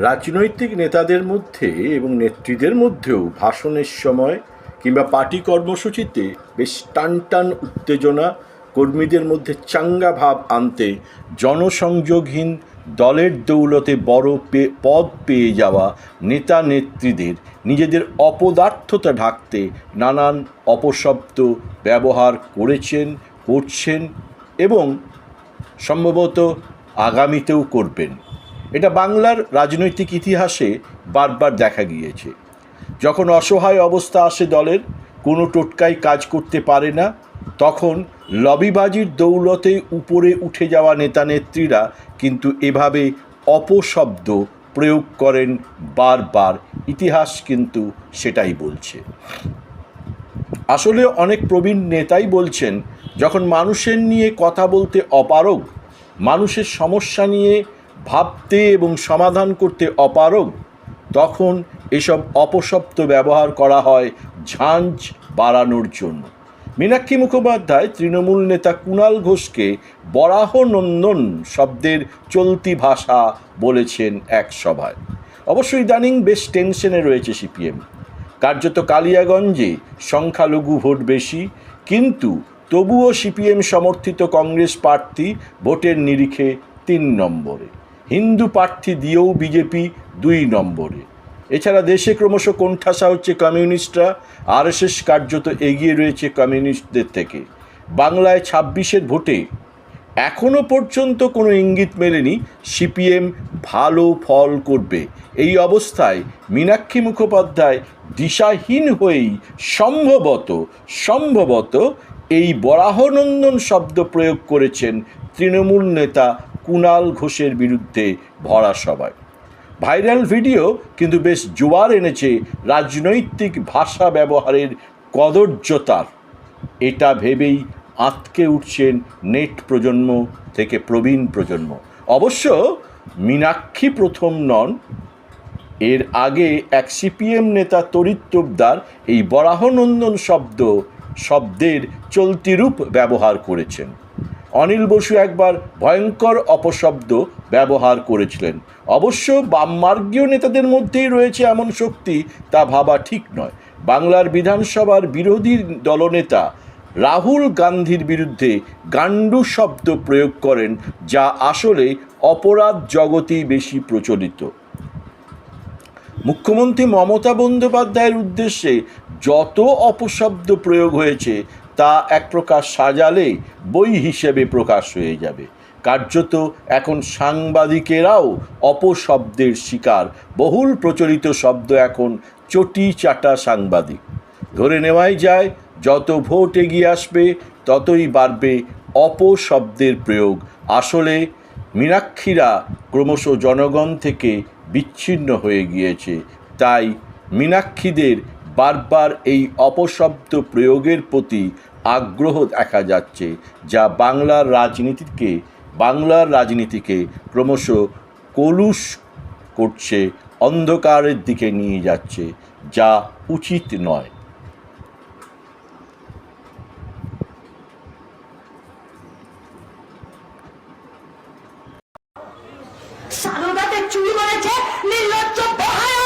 রাজনৈতিক নেতাদের মধ্যে এবং নেত্রীদের মধ্যেও ভাষণের সময় কিংবা পার্টি কর্মসূচিতে বেশ টান টান উত্তেজনা, কর্মীদের মধ্যে চাঙ্গা ভাব আনতে জনসংযোগহীন দলের দৌলতে বড় পে- পদ পেয়ে যাওয়া নেতা নেত্রীদের নিজেদের অপদার্থতা ঢাকতে নানান অপশব্দ ব্যবহার করেছেন, করছেন এবং সম্ভবত আগামীতেও করবেন। এটা বাংলার রাজনৈতিক ইতিহাসে বারবার দেখা গিয়েছে। যখন অসহায় অবস্থা আসে দলের, কোনো টোটকাই কাজ করতে পারে না, তখন লবিবাজির দৌলতে উপরে উঠে যাওয়া নেতানেত্রীরা কিন্তু এভাবে অপশব্দ প্রয়োগ করেন বারবার। ইতিহাস কিন্তু সেটাই বলছে। আসলে অনেক প্রবীণ নেতাই বলছেন, যখন মানুষের নিয়ে কথা বলতে অপারগ, মানুষের সমস্যা নিয়ে ভাবতে এবং সমাধান করতে অপারগ, তখন এসব অপশব্দ ব্যবহার করা হয় ঝাঁঝ বাড়ানোর জন্য। মীনাক্ষী মুখোপাধ্যায় তৃণমূল নেতা কুণাল ঘোষকে বরাহ নন্দন শব্দের চলতি ভাষা বলেছেন এক সভায়। অবশ্য ইদানিং বেশ টেনশনে রয়েছে সিপিএম। কার্যত কালিয়াগঞ্জে সংখ্যালঘু ভোট বেশি, কিন্তু তবুও সিপিএম সমর্থিত কংগ্রেস প্রার্থী ভোটের নিরিখে তিন নম্বরে। হিন্দু প্রার্থী দিয়েও বিজেপি দুই নম্বরে। এছাড়া দেশে ক্রমশ কোণঠাসা হচ্ছে কমিউনিস্টরা, আরএসএস কার্যত এগিয়ে রয়েছে কমিউনিস্টদের থেকে। বাংলায় ছাব্বিশের ভোটে এখনও পর্যন্ত কোনো ইঙ্গিত মেলেনি সিপিএম ভালো ফল করবে। এই অবস্থায় মীনাক্ষী মুখোপাধ্যায় দিশাহীন হয়েই সম্ভবত সম্ভবত এই বরাহনন্দন শব্দ প্রয়োগ করেছেন তৃণমূল নেতা কুণাল ঘোষের বিরুদ্ধে ভরা সভায়। ভাইরাল ভিডিও কিন্তু বেশ জোয়ার এনেছে রাজনৈতিক ভাষা ব্যবহারের কদর্যতার। এটা ভেবেই আঁতকে উঠছেন নেট প্রজন্ম থেকে প্রবীণ প্রজন্ম। অবশ্য মীনাক্ষী প্রথম নন, এর আগে এক সিপিএম নেতা তরিত তোপদার এই বরাহনন্দন শব্দ শব্দের চলতি রূপ ব্যবহার করেছেন। অনিল বসু একবার ভয়ঙ্কর অপশব্দ ব্যবহার করেছিলেন। অবশ্য বামমার্গীয় নেতাদের মধ্যেই রয়েছে এমন শক্তি, তা ভাবা ঠিক নয়। বাংলার বিধানসভার বিরোধী দলনেতা রাহুল গান্ধীর বিরুদ্ধে গান্ডু শব্দ প্রয়োগ করেন, যা আসলে অপরাধ জগতেই বেশি প্রচলিত। মুখ্যমন্ত্রী মমতা বন্দ্যোপাধ্যায়ের উদ্দেশ্যে যত অপশব্দ প্রয়োগ হয়েছে, তা এক প্রকার সাজালে বই হিসেবে প্রকাশ হয়ে যাবে। কার্যত এখন সাংবাদিকেরাও অপশব্দের শিকার। বহুল প্রচলিত শব্দ এখন চটি চাটা সাংবাদিক। ধরে নেওয়াই যায়, যত ভোট এগিয়ে আসবে, ততই বাড়বে অপশব্দের প্রয়োগ। আসলে, মীনাক্ষীরা ক্রমশ জনগণ থেকে বিচ্ছিন্ন হয়ে গিয়েছে। তাই মীনাক্ষীদের বারবার এই অপশব্দ প্রয়োগের প্রতি আগ্রহ দেখা যাচ্ছে, যা বাংলার রাজনীতিকে বাংলার রাজনীতিকে ক্রমশ কলুষ করছে, অন্ধকারের দিকে নিয়ে যাচ্ছে, যা উচিত নয়। সারদাতে চুরি করেছে নির্লজ্জ বহায়